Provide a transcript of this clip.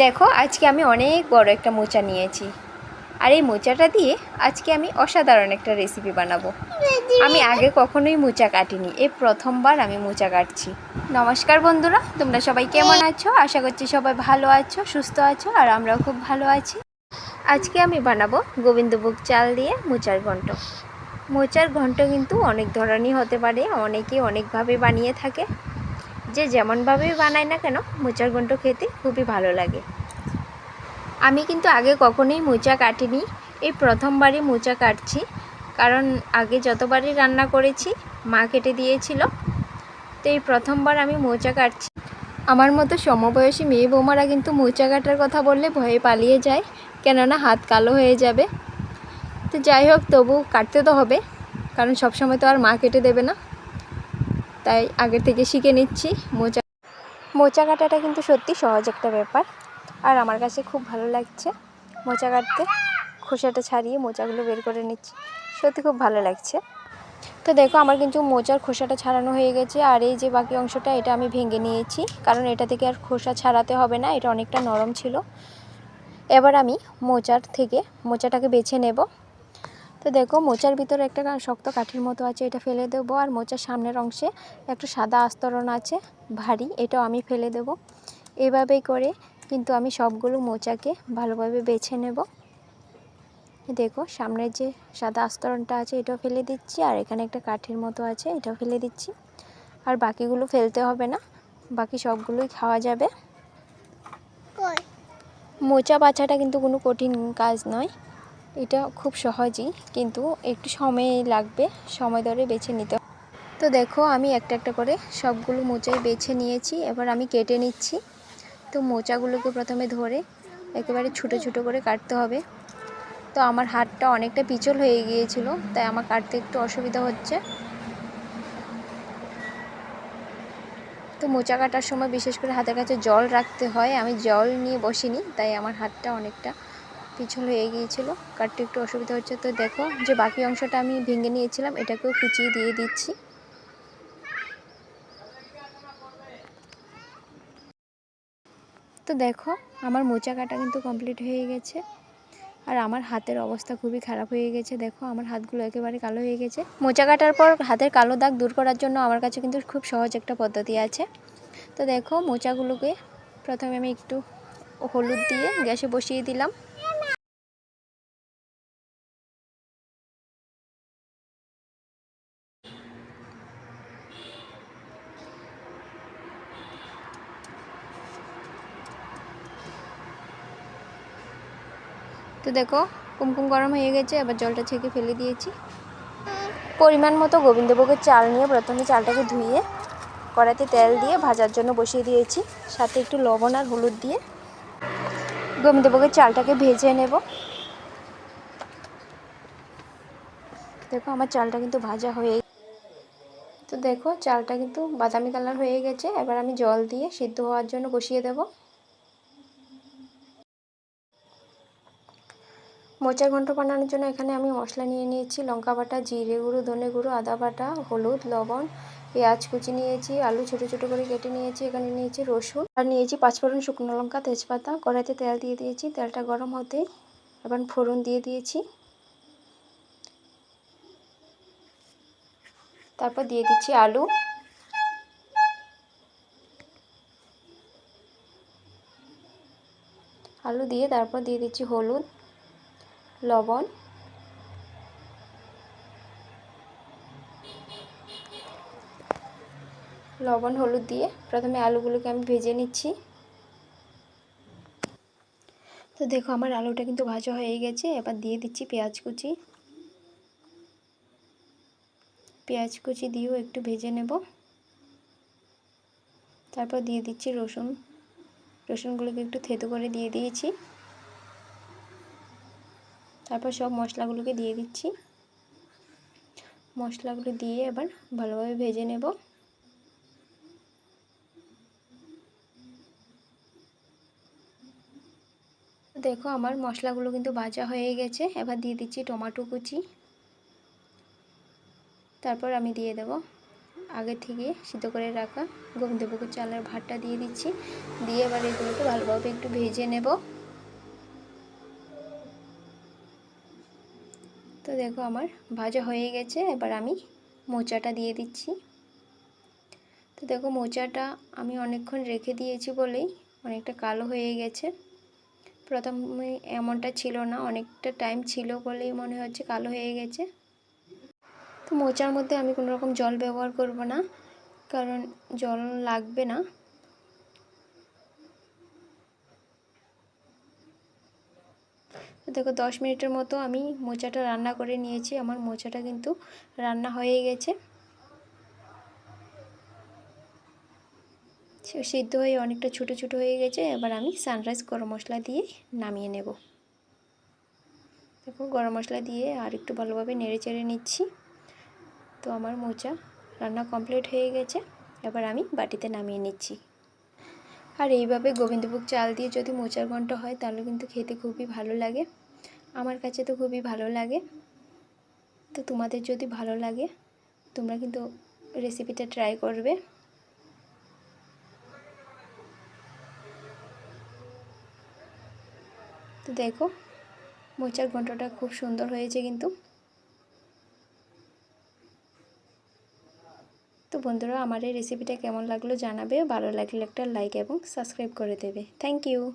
দেখো, আজকে আমি অনেক বড় একটা মোচা নিয়েছি। আর এই মোচাটা দিয়ে আজকে আমি অসাধারণ একটা রেসিপি বানাবো। আমি আগে কখনোই মোচা কাটিনি, এই প্রথমবার আমি মোচা কাটছি। নমস্কার বন্ধুরা, তোমরা সবাই কেমন আছো? আশা করছি সবাই ভালো আছো, সুস্থ আছো, আর আমরাও খুব ভালো আছি। আজকে আমি বানাবো গোবিন্দভোগ চাল দিয়ে মোচার ঘন্ট। মোচার ঘন্ট কিন্তু অনেক ধরনের হতে পারে, অনেকে অনেকভাবে বানিয়ে থাকে। যে যেমনভাবেই বানায় না কেন, মোচার ঘন্ট খেতে খুবই ভালো লাগে। আমি কিন্তু আগে কখনোই মোচা কাটিনি। এই প্রথমবারই মোচা কাটছি। কারণ আগে যতবারই রান্না করেছি, মা কেটে দিয়েছিল। তো এই প্রথমবার আমি মোচা কাটছি। আমার মতো সমবয়সী মেয়ে বৌমারা কিন্তু মোচা কাটার কথা বললে ভয়ে পালিয়ে যায়। কেননা হাত কালো হয়ে যাবে। তো যাই হোক, তবু কাটতে তো হবে। কারণ সবসময় তো আর মা কেটে দেবে না। তাই আগে থেকে শিখে নিচ্ছি। মোচা মোচা কাটাটা কিন্তু সত্যি সহজ একটা ব্যাপার। আর আমার কাছে খুব ভালো লাগছে মোচা কাটতে। খোসাটা ছাড়িয়ে মোচাগুলো বের করে নিচ্ছি। সত্যি খুব ভালো লাগছে। তো দেখো, আমার কিন্তু মোচার খোসাটা ছাড়ানো হয়ে গেছে। আর এই যে বাকি অংশটা, এটা আমি ভেঙে নিয়েছি। কারণ এটা থেকে আর খোসা ছাড়াতে হবে না, এটা অনেকটা নরম ছিল। এবার আমি মোচার থেকে, মোচাটাকে বেছে নেব। তো দেখো মোচার ভিতরে একটা শক্ত কাঠির মতো আছে এটা ফেলে দেবো। আর মোচার সামনের অংশে একটা সাদা আস্তরণ আছে ভারী এটাও আমি ফেলে দেব। এভাবেই করে কিন্তু আমি সবগুলো মোচাকে ভালোভাবে বেছে নেব। দেখো সামনের যে সাদা আস্তরণটা আছে এটাও ফেলে দিচ্ছি। আর এখানে একটা কাঠের মতো আছে এটাও ফেলে দিচ্ছি। আর বাকিগুলো ফেলতে হবে না বাকি সবগুলোই খাওয়া যাবে। মোচা বাছাটা কিন্তু কোনো কঠিন কাজ নয়। এটা খুব সহজই, কিন্তু একটু সময় লাগবে, সময় ধরে বেছে নিতে। তো দেখো, আমি একটা একটা করে সবগুলো মোচাই বেছে নিয়েছি, এবার আমি কেটে নিচ্ছি। তো মোচাগুলোকে প্রথমে ধরে একেবারে ছোটো ছোটো করে কাটতে হবে। তো আমার হাতটা অনেকটা পিচল হয়ে গিয়েছিল, তাই আমার কাটতে একটু অসুবিধা হচ্ছে। তো মোচা কাটার সময় বিশেষ করে হাতের কাছে জল রাখতে হয়, আমি জল নিয়ে বসিনি, তাই আমার হাতটা অনেকটা পিছল হয়ে গিয়েছিল। কাটতে একটু অসুবিধা হচ্ছে, তো দেখো যে বাকি অংশটা আমি ভেঙে নিয়েছিলাম, এটাকেও কুচিয়ে দিয়ে দিচ্ছি। তো দেখো, আমার মোচা কাটা কিন্তু কমপ্লিট হয়ে গেছে। আর আমার হাতের অবস্থা খুবই খারাপ হয়ে গেছে। দেখো, আমার হাতগুলো একেবারে কালো হয়ে গেছে। মোচা কাটার পর হাতের কালো দাগ দূর করার জন্য আমার কাছে কিন্তু খুব সহজ একটা পদ্ধতি আছে। তো দেখো, মোচাগুলোকে প্রথমে আমি একটু হলুদ দিয়ে গ্যাসে বসিয়ে দিলাম। তো দেখো, কুমকুম গরম হয়ে গেছে, এবার জলটা ছেঁকে ফেলে দিয়েছি। পরিমাণ মতো গোবিন্দভোগের চাল নিয়ে প্রথমে চালটাকে ধুয়ে, কড়াইতে তেল দিয়ে ভাজার জন্য বসিয়ে দিয়েছি। সাথে একটু লবণ আর হলুদ দিয়ে গোবিন্দভোগের চালটাকে ভেজে নেব। দেখো, আমার চালটা কিন্তু ভাজা হয়ে তো দেখো, চালটা কিন্তু বাদামি কালার হয়ে গেছে। এবার আমি জল দিয়ে সিদ্ধ হওয়ার জন্য বসিয়ে দেবো। মোচার ঘন্ট বানানোর জন্য এখানে আমি মশলা নিয়ে নিয়েছি, লঙ্কা বাটা, জিরে গুঁড়ো, ধনে গুঁড়ো, আদা বাটা, হলুদ, লবণ, পেঁয়াজ কুচি নিয়েছি, আলু ছোটো ছোটো করে কেটে নিয়েছি, এখানে নিয়েছি রসুন। আর নিয়েছি পাঁচফোড়ন শুকনো লঙ্কা, তেজপাতা, কড়াইতে তেল দিয়ে দিয়েছি, তেলটা গরম হতে এবার ফোড়ন দিয়ে দিয়েছি। তারপর দিয়ে দিচ্ছি আলু। আলু দিয়ে তারপর দিয়ে দিচ্ছি হলুদ। লবণ। লবণ, হলুদ দিয়ে প্রথমে আলুগুলোকে আমি ভেজে নিচ্ছি। তো দেখো, আমার আলুটা কিন্তু ভাজা হয়ে গেছে। এবার দিয়ে দিচ্ছি পেঁয়াজ কুচি। পেঁয়াজ কুচি দিয়েও একটু ভেজে নেব। তারপর দিয়ে দিচ্ছি রসুন। রসুনগুলোকে একটু থেতো করে দিয়ে দিয়েছি। তারপর সব মশলাগুলোকে দিয়ে দিচ্ছি। মশলাগুলো দিয়ে এবার ভালোভাবে ভেজে নেব। দেখো আমার মশলাগুলো কিন্তু ভাজা হয়ে গেছে, এবার দিয়ে দিচ্ছি টমাটো কুচি। তারপর আমি দিয়ে দেব আগে থেকে সিদ্ধ করে রাখা গোবিন্দভোগের চালের ভাতটা দিয়ে দিচ্ছি। দিয়ে এবার এগুলোকে ভালোভাবে একটু ভেজে নেব। তো দেখো আমার ভাজা হয়ে গেছে, এবার আমি মোচাটা দিয়ে দিচ্ছি। তো দেখো মোচাটা আমি অনেকক্ষণ রেখে দিয়েছি বলেই অনেকটা কালো হয়ে গেছে। প্রথমে এমনটা ছিল না, অনেকটা টাইম ছিল বলেই মনে হচ্ছে কালো হয়ে গেছে। তো মোচার মধ্যে আমি কোনো রকম জল ব্যবহার করব না, কারণ জল লাগবে না। দেখো দশ মিনিটের মতো আমি মোচাটা রান্না করে নিয়েছি। আমার মোচাটা কিন্তু রান্না হয়ে গেছে। সিদ্ধ হয়ে অনেকটা ছোটো ছোটো হয়ে গেছে। এবার আমি সানরাইজ গরম মশলা দিয়ে নামিয়ে নেব। দেখো গরম মশলা দিয়ে আর একটু ভালোভাবে নেড়ে চেড়ে নিচ্ছি। তো আমার মোচা রান্না কমপ্লিট হয়ে গেছে। এবার আমি বাটিতে নামিয়ে নিচ্ছি। আর এইভাবে গোবিন্দভোগ চাল দিয়ে যদি মোচার ঘন্ট হয়, তাহলে কিন্তু খেতে খুবই ভালো লাগে। আমার কাছে তো খুবই ভালো লাগে। তো তোমাদের যদি ভালো লাগে, তোমরা কিন্তু রেসিপিটা ট্রাই করবে। তো দেখো, মোচার ঘন্টটা খুব সুন্দর হয়েছে কিন্তু। তো বন্ধুরা, আমার এই রেসিপিটা কেমন লাগল জানাবে। ভালো লাগলে একটা লাইক এবং সাবস্ক্রাইব করে দেবে। Thank you